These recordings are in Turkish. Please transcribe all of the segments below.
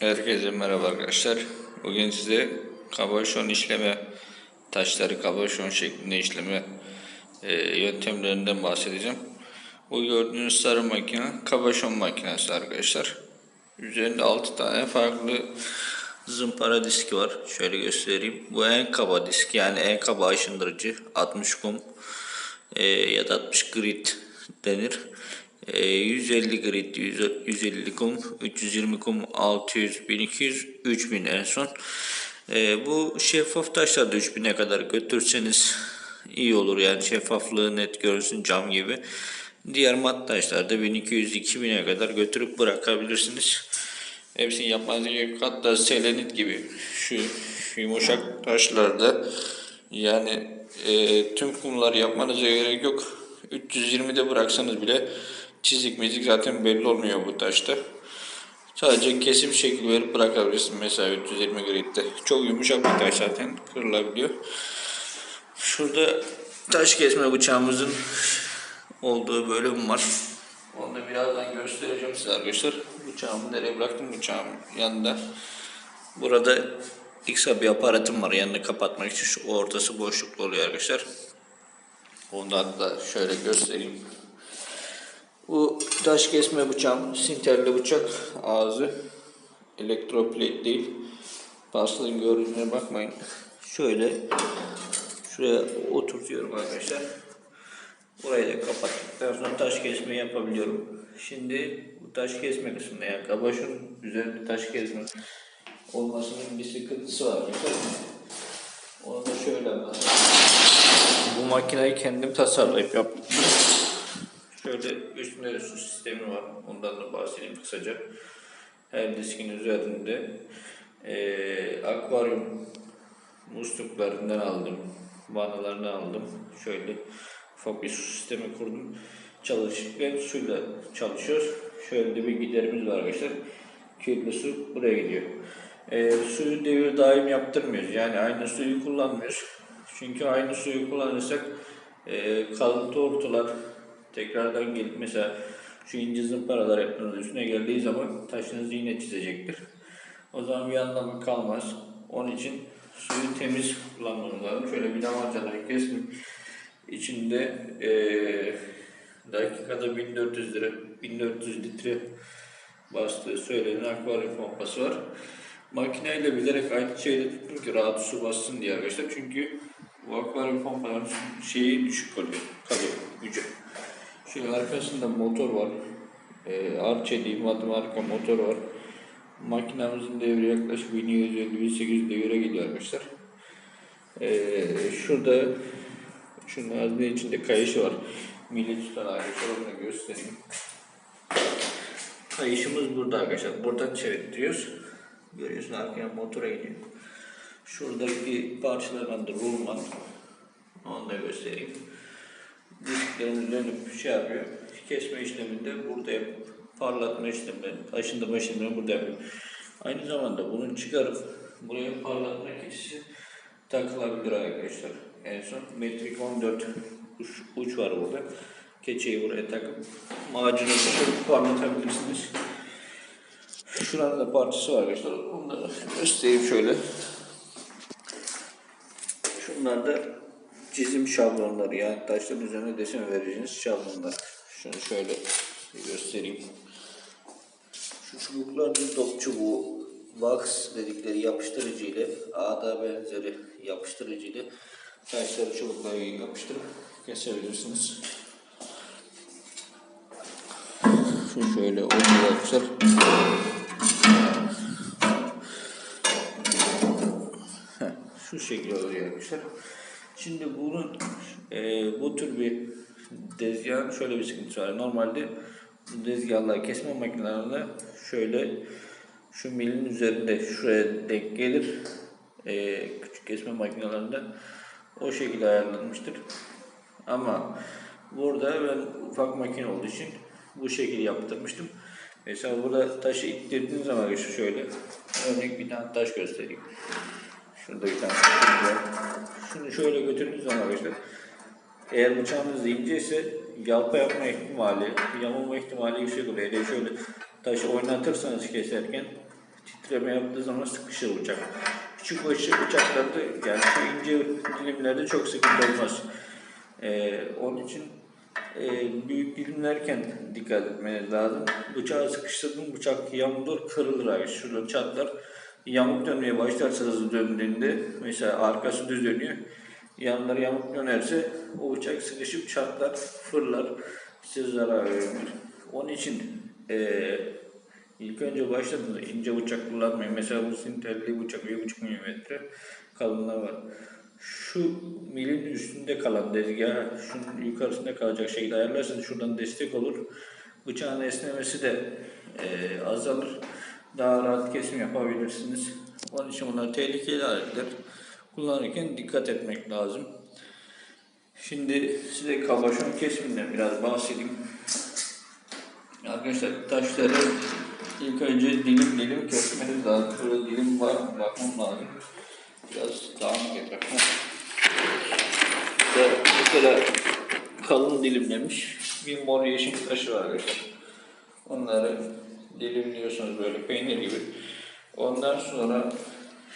Herkese merhaba arkadaşlar. Bugün size kabaşon işleme taşları kabaşon şeklinde işleme e, yöntemlerinden bahsedeceğim. Bu gördüğünüz sarı makine kabaşon makinesi arkadaşlar. Üzerinde 6 tane farklı zımpara diski var. Şöyle göstereyim. Bu en kaba disk yani en kaba aşındırıcı 60 kum e, ya da 60 grit denir. E, 150 grit, 100 150 kum, 320 kum, 600, 1200, 3000 en son. E, bu şeffaf taşlar da 3000'e kadar götürseniz iyi olur yani şeffaflığı net görünsün cam gibi. Diğer mat taşlar da 1200-2000'e kadar götürüp bırakabilirsiniz. Hepsini yapmanız gerek. Hatta selenit gibi şu yumuşak taşlarda yani e, tüm kumlar yapmanıza gerek yok. 320'de bıraksanız bile çizik mizik zaten belli olmuyor bu taşta. Sadece kesim şekil verip bırakabilirsin mesela 320 gridde. Çok yumuşak bir taş zaten kırılabiliyor. Şurada taş kesme bıçağımızın olduğu bölüm var. Onu da birazdan göstereceğim size arkadaşlar. Bıçağımı nereye bıraktım? Bıçağım yanında. Burada kısa bir aparatım var yanını kapatmak için. Şu ortası boşluklu oluyor arkadaşlar. Ondan da şöyle göstereyim. Bu taş kesme bıçağım, sinterli bıçak ağzı. Elektroplate değil. Paslığın görünümüne bakmayın. Şöyle şuraya oturtuyorum arkadaşlar. Burayı da kapattıktan sonra taş kesme yapabiliyorum. Şimdi bu taş kesme kısmında yani kabaşın üzerinde taş kesme olmasının bir sıkıntısı var. Onu da şöyle anlatayım. Bu makineyi kendim tasarlayıp yaptım. Şöyle üstünde su sistemi var. Ondan da bahsedeyim kısaca. Her diskin üzerinde eee akvaryum musluklarından aldım. Vanalarını aldım. Şöyle ufak bir su sistemi kurdum. Çalışıp ve suyla çalışıyoruz. Şöyle de bir giderimiz var arkadaşlar. Kirli su buraya gidiyor. Ee, suyu devir daim yaptırmıyoruz. Yani aynı suyu kullanmıyoruz. Çünkü aynı suyu kullanırsak e, kalıntı ortular tekrardan gelip mesela şu ince zımparalar yaptığınız üstüne geldiği zaman taşınızı yine çizecektir. O zaman bir anlamı kalmaz. Onun için suyu temiz kullanmamız lazım. Şöyle bir damacana kestim. İçinde eee dakikada 1400 lira 1400 litre bastığı söylenen akvaryum pompası var. Makineyle bilerek aynı şeyde tuttum ki rahat su bassın diye arkadaşlar. Çünkü bu akvaryum pompaların şeyi düşük kalıyor, kalıyor gücü. Şöyle arkasında motor var. Ee, Arçe diyeyim adı marka motor var. Makinamızın devri yaklaşık 1750-1800 devire geliyor arkadaşlar. Ee, şurada şu nazne içinde kayışı var. Milli tutan arkadaşlar onu göstereyim. Kayışımız burada arkadaşlar. Buradan çeviriyoruz. Görüyorsun arkaya motora gidiyor. Şuradaki parçalardan da rulman. Onu da göstereyim. Disklerimiz dönüp şey yapıyor. Kesme işleminde burada yapıp parlatma işlemleri, aşındırma işlemleri burada yapıyor. Aynı zamanda bunu çıkarıp buraya parlatma keçisi takılabilir arkadaşlar. En son metrik 14 uç, uç var burada. Keçeyi buraya takıp macunu takıp parlatabilirsiniz. Şuranın da parçası var arkadaşlar. Da göstereyim şöyle. Şunlar da çizim şablonları yani taşların üzerine desen vereceğiniz şablonlar. Şunu şöyle göstereyim. Şu çubukların dop çubuğu wax dedikleri yapıştırıcı ile ağda benzeri yapıştırıcı ile taşları çubuklara yapıştırıp kesebilirsiniz. Şu şöyle oluyor şu şekilde oluyor arkadaşlar. Şimdi bunun e, bu tür bir tezgahın şöyle bir sıkıntısı var. Normalde bu tezgahlar kesme makinelerinde şöyle şu milin üzerinde şuraya denk gelir. E, küçük kesme makinelerinde o şekilde ayarlanmıştır. Ama burada ben ufak makine olduğu için bu şekilde yaptırmıştım. Mesela burada taşı ittirdiğiniz zaman şöyle örnek bir tane taş göstereyim. Şurada bir tane. Şunu şöyle götürdüğünüz zaman arkadaşlar eğer bıçağınız ince ise yalpa yapma ihtimali, yamulma ihtimali yüksek oluyor. Hele şöyle taşı oynatırsanız keserken titreme yaptığı zaman sıkışır bıçak. Küçük bıçak, bıçaklarda yani şu ince dilimlerde çok sıkıntı olmaz. Ee, onun için e, büyük dilimlerken dikkat etmeniz lazım. Bıçağı sıkıştırdın bıçak yamulur kırılır abi. Şurada çatlar. Yamuk dönmeye başlarsa hızlı döndüğünde mesela arkası düz dönüyor. Yanları yamuk dönerse o bıçak sıkışıp çatlar, fırlar, size zarar verir. Onun için eee ilk önce başladığınızda ince bıçak kullanmayın. Mesela bu sinterli bıçak 1,5 milimetre kalınlığı var. Şu milin üstünde kalan dezgahı şunun yukarısında kalacak şekilde ayarlarsanız şuradan destek olur. Bıçağın esnemesi de eee, azalır. Daha rahat kesim yapabilirsiniz. Onun için bunlar tehlikeli aletler. Kullanırken dikkat etmek lazım. Şimdi size kabaşon kesiminden biraz bahsedeyim. Arkadaşlar taşları ilk önce dilim dilim kesmeniz lazım. Şurada dilim var mı bakmam lazım. Biraz dağınık etrafına. İşte mesela kalın dilimlemiş bir mor yeşil taşı var arkadaşlar. Onları dilimliyorsunuz böyle peynir gibi. Ondan sonra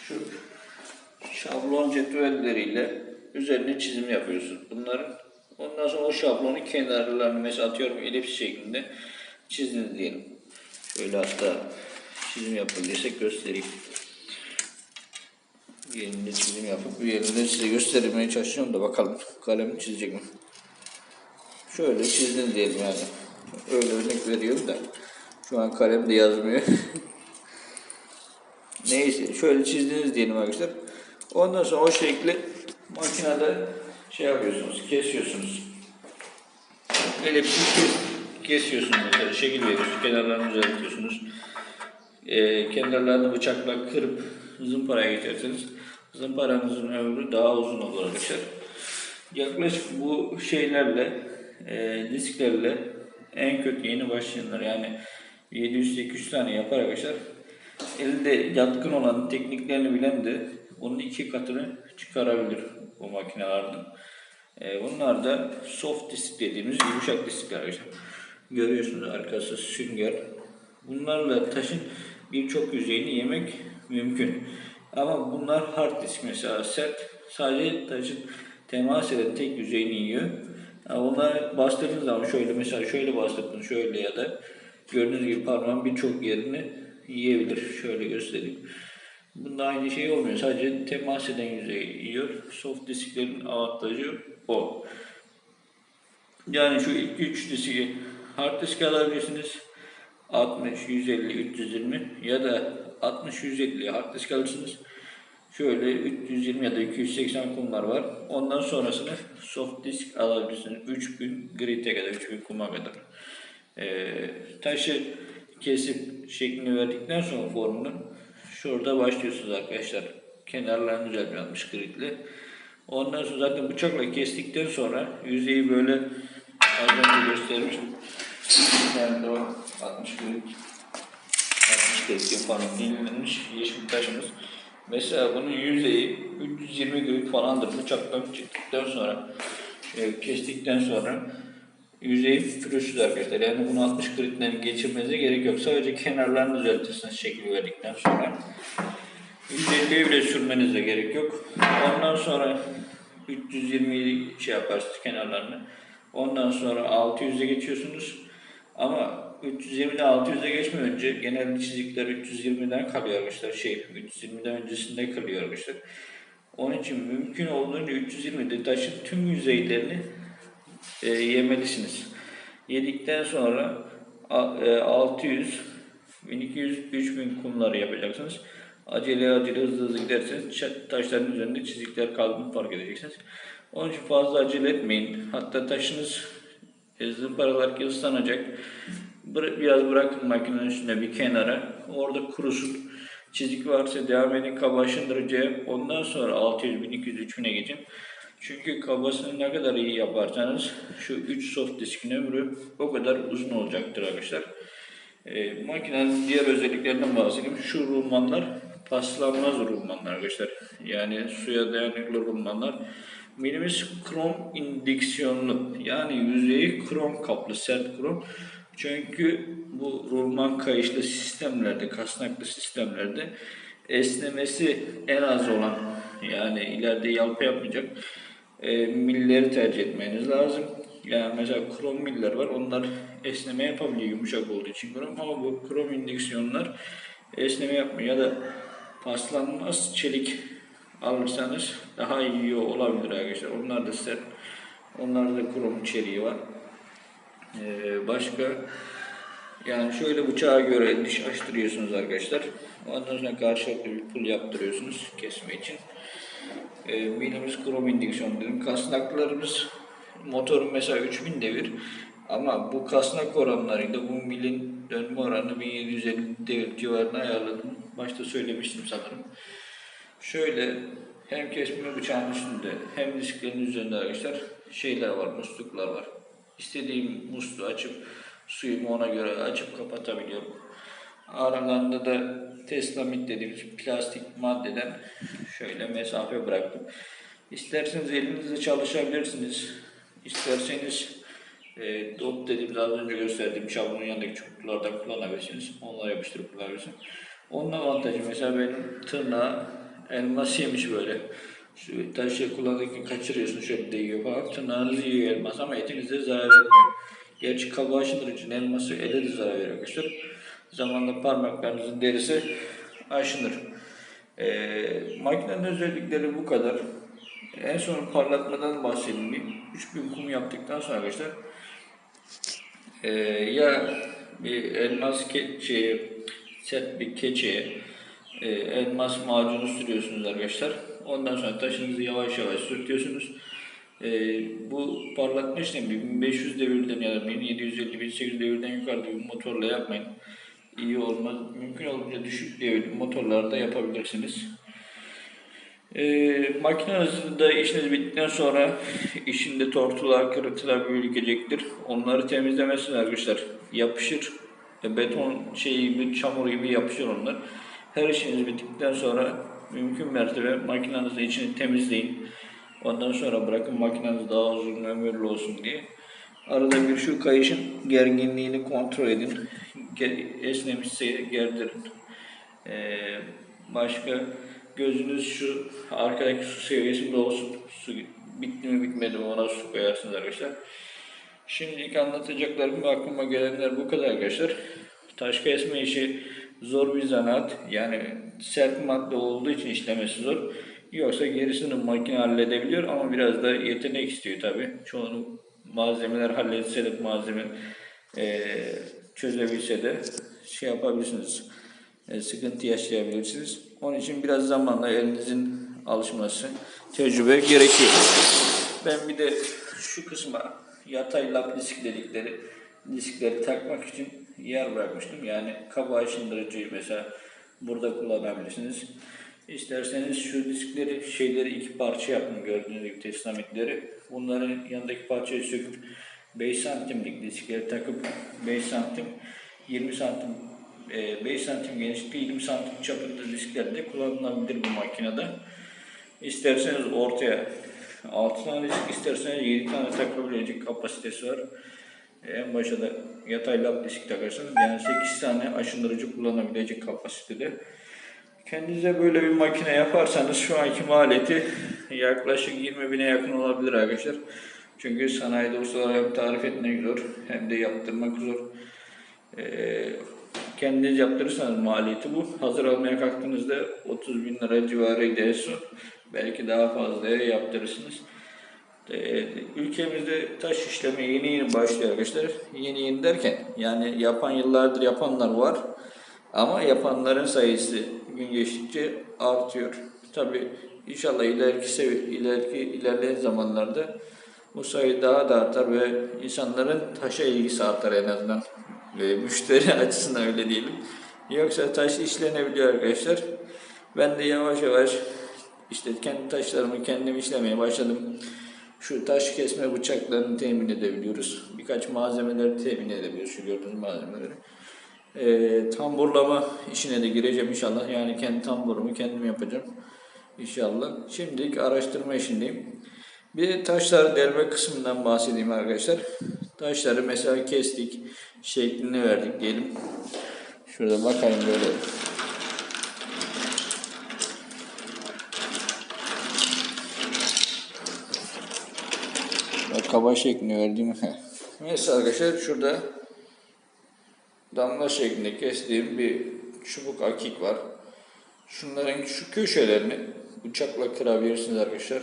şu şablon cetvelleriyle üzerine çizim yapıyorsunuz. Bunların ondan sonra o şablonun kenarlarını mesela atıyorum elips şeklinde çizdiniz diyelim. Şöyle hatta çizim yapabilirsek göstereyim. Elimde çizim yapıp bir elimde size göstermeye çalışıyorum da bakalım kalem çizecek mi? Şöyle çizdiniz diyelim yani. Öyle örnek veriyorum da şu an kalem de yazmıyor. Neyse şöyle çizdiniz diyelim arkadaşlar. Ondan sonra o şekli makinede şey yapıyorsunuz, kesiyorsunuz. Elipsi kes, kesiyorsunuz mesela, şekil veriyorsunuz, kenarlarını düzeltiyorsunuz. Ee, kenarlarını bıçakla kırıp zımparaya geçerseniz zımparanızın ömrü daha uzun olur arkadaşlar. Yaklaşık bu şeylerle, e, disklerle en kötü yeni başlayanlar yani 700-800 tane yapar arkadaşlar. Elde yatkın olan tekniklerini bilen de bunun iki katını çıkarabilir bu makinelerden. Ee, bunlar da soft disk dediğimiz yumuşak diskler arkadaşlar. Görüyorsunuz arkası sünger. Bunlarla taşın birçok yüzeyini yemek mümkün. Ama bunlar hard disk mesela sert sadece taşın temas eden tek yüzeyini yiyor. Yani bunları bastırdığınız zaman şöyle mesela şöyle bastırdınız şöyle ya da gördüğünüz gibi parmağın birçok yerini yiyebilir. Şöyle göstereyim. Bunda aynı şey olmuyor. Sadece temas eden yüzeyi yiyor. Soft disklerin avantajı o. Yani şu ilk üç diski hard disk alabilirsiniz. 60, 150, 320 ya da 60, 150 hard disk alırsınız. Şöyle 320 ya da 280 kumlar var. Ondan sonrasını soft disk alabilirsiniz. 3000 grid'e kadar, 3000 kuma kadar. Ee, taşı kesip şeklini verdikten sonra formunu şurada başlıyorsunuz arkadaşlar. Kenarlarını düzeltmeye 60 gridle. Ondan sonra zaten bıçakla kestikten sonra yüzeyi böyle az önce göstermiştim. Yani o 60 grid 60 keskin falan dilimlenmiş yeşil taşımız. Mesela bunun yüzeyi 320 grid falandır. Bıçaktan çıktıktan sonra e, kestikten sonra yüzeyi pürüzsüz arkadaşlar. Yani bunu 60 gridden geçirmenize gerek yok. Sadece kenarlarını düzeltirsiniz şekil verdikten sonra. 150'ye bile sürmenize gerek yok. Ondan sonra 320'yi şey yaparsınız kenarlarını. Ondan sonra 600'e geçiyorsunuz. Ama 320'den 600'e geçmeden önce genelde çizikler 320'den kalıyor arkadaşlar. Şey 320'den öncesinde kalıyor arkadaşlar. Onun için mümkün olduğunca 320'de taşın tüm yüzeylerini e, yemelisiniz. Yedikten sonra a- e, 600, 1200, 3000 kumları yapacaksınız. Acele acele hızlı hızlı giderseniz taşların üzerinde çizikler kaldığını fark edeceksiniz. Onun için fazla acele etmeyin. Hatta taşınız e, zımparalar ıslanacak. Bıra- Biraz bırakın makinenin üstüne bir kenara. Orada kurusun. Çizik varsa devam edin kaba aşındırıcıya. Ondan sonra 600, 1200, 3000'e geçin. Çünkü kabasını ne kadar iyi yaparsanız şu 3 soft diskin ömrü o kadar uzun olacaktır arkadaşlar. E, makinenin diğer özelliklerinden bahsedeyim. Şu rulmanlar paslanmaz rulmanlar arkadaşlar. Yani suya dayanıklı rulmanlar. Minimiz krom indiksiyonlu yani yüzeyi krom kaplı sert krom. Çünkü bu rulman kayışlı sistemlerde, kasnaklı sistemlerde esnemesi en az olan yani ileride yalpa yapmayacak e, milleri tercih etmeniz lazım. Yani mesela krom miller var. Onlar esneme yapabiliyor yumuşak olduğu için krom ama bu krom indüksiyonlar esneme yapmıyor ya da paslanmaz çelik alırsanız daha iyi olabilir arkadaşlar. Onlar da sert. Onlarda da krom içeriği var. Ee, başka yani şöyle bıçağa göre diş açtırıyorsunuz arkadaşlar. Ondan sonra karşılıklı bir pul yaptırıyorsunuz kesme için. Ee, milimiz krom indüksiyon dedim. Kasnaklarımız motorun mesela 3000 devir ama bu kasnak oranlarıyla bu milin dönme oranı 1750 devir civarına ayarladım. Başta söylemiştim sanırım. Şöyle hem kesme bıçağın üstünde hem disklerin üzerinde arkadaşlar şeyler var, musluklar var. İstediğim musluğu açıp suyumu ona göre açıp kapatabiliyorum. Aralarında da teslamit dediğimiz plastik maddeden şöyle mesafe bıraktım. İsterseniz elinizle çalışabilirsiniz. İsterseniz e, dop dediğimiz az önce gösterdiğim şablonun yanındaki çubuklardan kullanabilirsiniz. Onları yapıştırıp kullanabilirsiniz. Onun avantajı mesela benim tırnağı elmas yemiş böyle. Şu taşı kullanırken kaçırıyorsun şöyle değiyor falan. Tırnağınızı yiyor elmas ama etinize zarar vermiyor. Gerçi kabuğu aşınır için elması ele de zarar veriyor arkadaşlar. Zamanla parmaklarınızın derisi aşınır. Ee, makinenin özellikleri bu kadar. En son parlatmadan bahsedeyim. bir. 3000 kum yaptıktan sonra arkadaşlar ee, ya bir elmas ke şey, set bir keçeye e, elmas macunu sürüyorsunuz arkadaşlar. Ondan sonra taşınızı yavaş yavaş sürtüyorsunuz. E, bu parlatma işlemi 1500 devirden ya da 1750-1800 devirden yukarıda bir motorla yapmayın. İyi olmaz. Mümkün olduğunca düşük devirli motorlarda yapabilirsiniz. E, makinenizde işiniz bittikten sonra işinde tortular, kırıntılar birikecektir. Onları temizlemesiniz arkadaşlar. Yapışır. E, beton şeyi gibi, çamur gibi yapışır onlar. Her işiniz bittikten sonra mümkün mertebe makinenizin içini temizleyin. Ondan sonra bırakın makineniz daha uzun ömürlü olsun diye. Arada bir şu kayışın gerginliğini kontrol edin. Esnemişse gerdirin. Ee, başka gözünüz şu arkadaki su seviyesinde olsun. Su bitti mi bitmedi mi ona su koyarsınız arkadaşlar. Şimdilik anlatacaklarım ve aklıma gelenler bu kadar arkadaşlar. Taş kesme işi zor bir zanaat. Yani sert madde olduğu için işlemesi zor. Yoksa gerisini makine halledebiliyor ama biraz da yetenek istiyor tabi. Çoğunu malzemeler halletse de malzeme e, çözebilse de şey yapabilirsiniz. E, sıkıntı yaşayabilirsiniz. Onun için biraz zamanla elinizin alışması, tecrübe gerekiyor. Ben bir de şu kısma yatay lap disk dedikleri diskleri takmak için yer bırakmıştım. Yani kaba aşındırıcıyı mesela burada kullanabilirsiniz. İsterseniz şu diskleri şeyleri iki parça yapın gördüğünüz gibi teslamitleri. Bunların yanındaki parçayı söküp 5 santimlik diskleri takıp 5 santim 20 santim e, 5 santim genişlikte 20 santim çapında diskler de kullanılabilir bu makinede. İsterseniz ortaya 6 tane disk, isterseniz 7 tane takabilecek kapasitesi var. En başa da yatay lap disk takarsanız yani 8 tane aşındırıcı kullanabilecek kapasitede. Kendinize böyle bir makine yaparsanız şu anki maliyeti yaklaşık 20 bine yakın olabilir arkadaşlar. Çünkü sanayide ustalara hem tarif etmek zor hem de yaptırmak zor. Ee, kendiniz yaptırırsanız maliyeti bu. Hazır almaya kalktığınızda 30 bin lira civarı giderse belki daha fazla yaptırırsınız. Ee, ülkemizde taş işleme yeni yeni başlıyor arkadaşlar. Yeni yeni derken yani yapan yıllardır yapanlar var. Ama yapanların sayısı gün geçtikçe artıyor. Tabi inşallah ileriki ileriki ilerleyen zamanlarda bu sayı daha da artar ve insanların taşa ilgisi artar en azından. Ve müşteri açısından öyle diyelim. Yoksa taş işlenebiliyor arkadaşlar. Ben de yavaş yavaş işte kendi taşlarımı kendim işlemeye başladım. Şu taş kesme bıçaklarını temin edebiliyoruz. Birkaç malzemeleri temin edebiliyoruz. Şu gördüğünüz malzemeleri. Ee, tamburlama işine de gireceğim inşallah. Yani kendi tamburumu kendim yapacağım. İnşallah. Şimdilik araştırma işindeyim. Bir taşlar delme kısmından bahsedeyim arkadaşlar. Taşları mesela kestik, şeklini verdik diyelim. Şurada bakayım böyle. Bak kaba şeklini verdim. Mesela arkadaşlar şurada damla şeklinde kestiğim bir çubuk akik var. Şunların şu köşelerini bıçakla kırabilirsiniz arkadaşlar.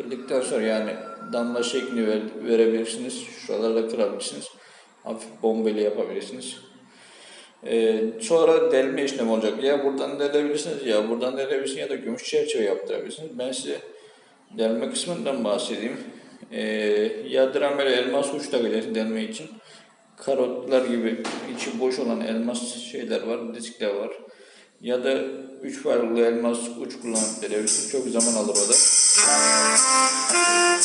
Kırdıktan sonra yani damla şeklini ver- verebilirsiniz. Şuralarla kırabilirsiniz. Hafif bombeli yapabilirsiniz. Ee, sonra delme işlemi olacak. Ya buradan delebilirsiniz ya buradan delebilirsiniz ya da gümüş çerçeve yaptırabilirsiniz. Ben size delme kısmından bahsedeyim. Ee, yadıran böyle elmas uç takacağız delme için. Karotlar gibi içi boş olan elmas şeyler var, diskler var. Ya da üç farklı elmas uç kullanıp delebilirsiniz. Çok zaman alır o da.